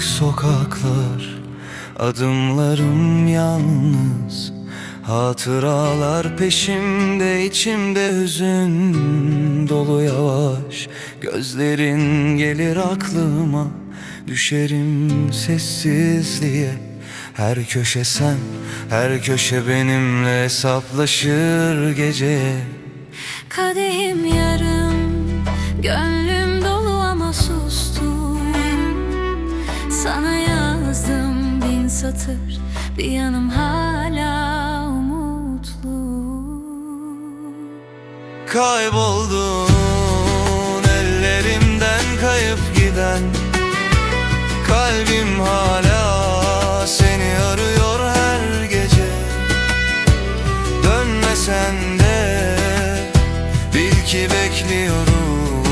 sokaklar Adımlarım yalnız. Hatıralar peşimde içimde hüzün dolu yavaş. Gözlerin gelir aklıma Düşerim sessizliğe. Her köşe sen Her köşe benimle hesaplaşır gece Kadehim yarım, gönlüm dolu ama sustum bin satır, bir yanım hala umutlu. Kayboldun ellerimden kayıp giden. Kalbim hala seni arıyor her gece. Dönmesen de bil ki bekliyorum.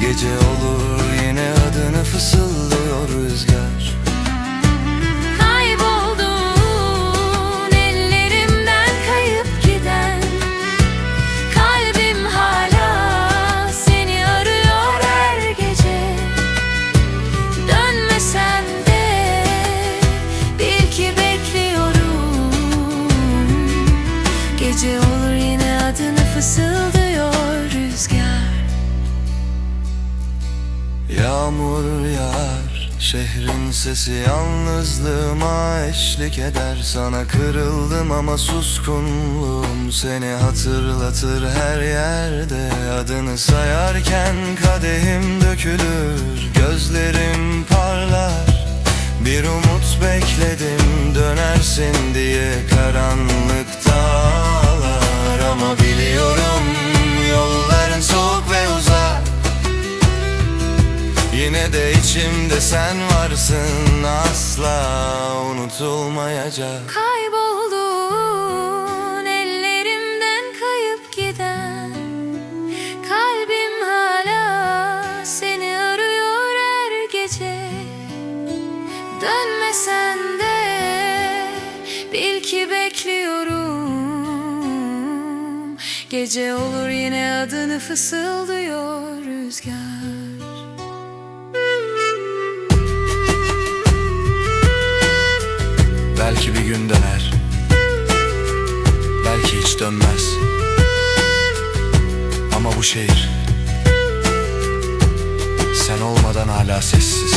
Gece olur yine adını fısıldıyor rüzgar Yağmur yağar Şehrin sesi yalnızlığıma eşlik eder. Sana kırıldım ama suskunluğum Seni hatırlatır her yerde. Adını sayarken kadehim dökülür Gözlerim parlar. Bir umut bekledim dönersin diye Karanlıkta ağlar. Ama biliyorum içimde sen varsın asla unutulmayacak. Kayboldun ellerimden kayıp giden Kalbim hala seni arıyor her gece. Dönmesen de bil ki bekliyorum. Gece olur yine adını fısıldıyor rüzgar Belki bir gün döner. Belki hiç dönmez. Ama bu şehir Sen olmadan hala sessiz